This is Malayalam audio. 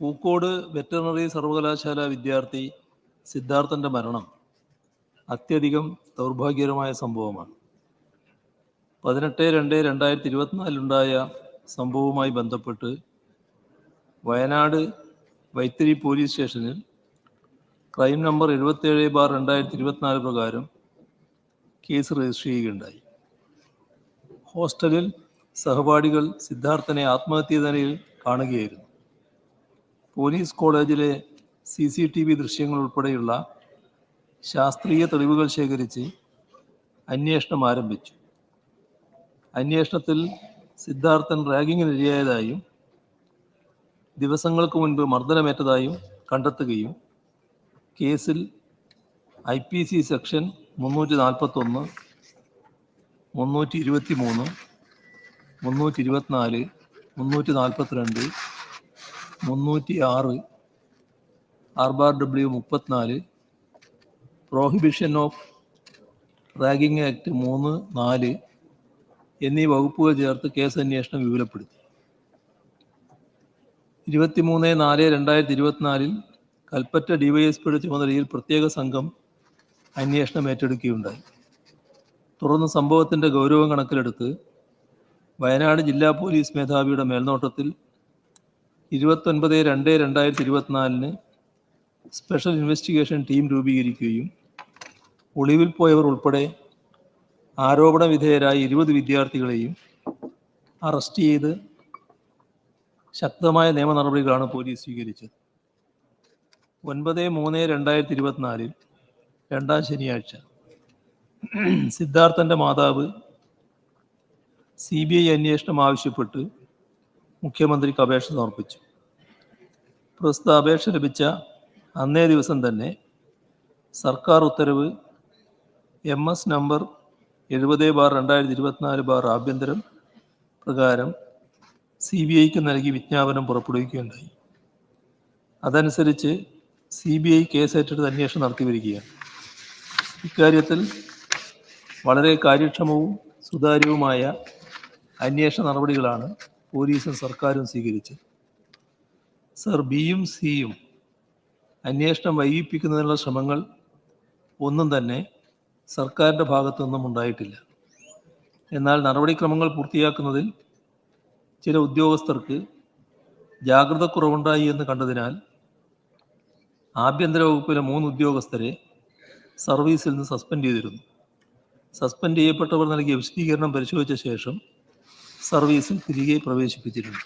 പൂക്കോട് വെറ്ററിനറി സർവകലാശാല വിദ്യാർത്ഥി സിദ്ധാർത്ഥന്റെ മരണം അത്യധികം ദൗർഭാഗ്യകരമായ സംഭവമാണ്. പതിനെട്ട് രണ്ട് രണ്ടായിരത്തി ഇരുപത്തിനാലിലുണ്ടായ സംഭവവുമായി ബന്ധപ്പെട്ട് വയനാട് വൈത്തിരി പോലീസ് സ്റ്റേഷനിൽ ക്രൈം നമ്പർ എഴുപത്തേഴ് ബാർ രണ്ടായിരത്തി ഇരുപത്തിനാല് പ്രകാരം കേസ് രജിസ്റ്റർ ചെയ്യുകയുണ്ടായി. ഹോസ്റ്റലിൽ സഹപാഠികൾ സിദ്ധാർത്ഥനെ ആത്മഹത്യ നിലയിൽ കാണുകയായിരുന്നു. പോലീസ് കോളേജിലെ സി സി ടി വി ദൃശ്യങ്ങൾ ഉൾപ്പെടെയുള്ള ശാസ്ത്രീയ തെളിവുകൾ ശേഖരിച്ച് അന്വേഷണം ആരംഭിച്ചു. അന്വേഷണത്തിൽ സിദ്ധാർത്ഥൻ റാഗിങ്ങിനിരയായതായും ദിവസങ്ങൾക്ക് മുൻപ് മർദ്ദനമേറ്റതായും കണ്ടെത്തുകയും കേസിൽ ഐ പി സി സെക്ഷൻ മുന്നൂറ്റി നാൽപ്പത്തൊന്ന് മുന്നൂറ്റി ഇരുപത്തി മൂന്ന് മുന്നൂറ്റി ഇരുപത്തിനാല് മുന്നൂറ്റി നാൽപ്പത്തിരണ്ട് മുന്നൂറ്റി ആറ് ആർ ബാർ ഡബ്ല്യു മുപ്പത്തിനാല്. പ്രോഹിബിഷൻ ഓഫ് റാഗിംഗ് ആക്ട് മൂന്ന് നാല് എന്നീ വകുപ്പുകൾ ചേർത്ത് കേസ് അന്വേഷണം വിപുലപ്പെടുത്തി. ഇരുപത്തിമൂന്ന് നാല് രണ്ടായിരത്തി ഇരുപത്തിനാലിൽ കൽപ്പറ്റ ഡിവൈഎസ്പിയുടെ ചുമതലയിൽ പ്രത്യേക സംഘം അന്വേഷണം ഏറ്റെടുക്കുകയുണ്ടായി. തുടർന്ന് സംഭവത്തിന്റെ ഗൗരവം കണക്കിലെടുത്ത് വയനാട് ജില്ലാ പോലീസ് മേധാവിയുടെ മേൽനോട്ടത്തിൽ ഇരുപത്തൊൻപത് രണ്ട് രണ്ടായിരത്തി ഇരുപത്തിനാലിന് സ്പെഷ്യൽ ഇൻവെസ്റ്റിഗേഷൻ ടീം രൂപീകരിക്കുകയും ഒളിവിൽ പോയവർ ഉൾപ്പെടെ ആരോപണ വിധേയരായ ഇരുപത് വിദ്യാർത്ഥികളെയും അറസ്റ്റ് ചെയ്ത് ശക്തമായ നിയമ നടപടികളാണ് പോലീസ് സ്വീകരിച്ചത്. ഒൻപത് മൂന്ന് രണ്ടായിരത്തി ഇരുപത്തിനാലിൽ രണ്ടാം ശനിയാഴ്ച സിദ്ധാർത്ഥന്റെ മാതാവ് സി ബി ഐ അന്വേഷണം ആവശ്യപ്പെട്ട് മുഖ്യമന്ത്രിക്ക് അപേക്ഷ സമർപ്പിച്ചു. പ്രസ്തുത അപേക്ഷ ലഭിച്ച അന്നേ ദിവസം തന്നെ സർക്കാർ ഉത്തരവ് എം എസ് നമ്പർ എഴുപത് ബാർ രണ്ടായിരത്തി ഇരുപത്തിനാല് ബാർ ആഭ്യന്തരം പ്രകാരം സി ബി ഐക്ക് നൽകി വിജ്ഞാപനം പുറപ്പെടുവിക്കുകയുണ്ടായി. അതനുസരിച്ച് സി ബി ഐ കേസ് ഏറ്റെടുത്ത് അന്വേഷണം നടത്തി വരികയാണ്. ഇക്കാര്യത്തിൽ വളരെ കാര്യക്ഷമവും സുതാര്യവുമായ അന്വേഷണ നടപടികളാണ് പോലീസും സർക്കാരും സ്വീകരിച്ചത് സർ ബിയും സിയും അന്വേഷണം വൈകിപ്പിക്കുന്നതിനുള്ള ശ്രമങ്ങൾ ഒന്നും തന്നെ സർക്കാരിന്റെ ഭാഗത്തു നിന്നും ഉണ്ടായിട്ടില്ല. എന്നാൽ നടപടിക്രമങ്ങൾ പൂർത്തിയാക്കുന്നതിൽ ചില ഉദ്യോഗസ്ഥർക്ക് ജാഗ്രത കുറവുണ്ടായി എന്ന് കണ്ടതിനാൽ ആഭ്യന്തര വകുപ്പിലെ മൂന്ന് ഉദ്യോഗസ്ഥരെ സർവീസിൽ നിന്ന് സസ്പെൻഡ് ചെയ്തിരുന്നു. സസ്പെൻഡ് ചെയ്യപ്പെട്ടവർ നൽകിയ വിശദീകരണം പരിശോധിച്ച ശേഷം സർവീസിൽ തിരികെ പ്രവേശിപ്പിച്ചിരുന്നു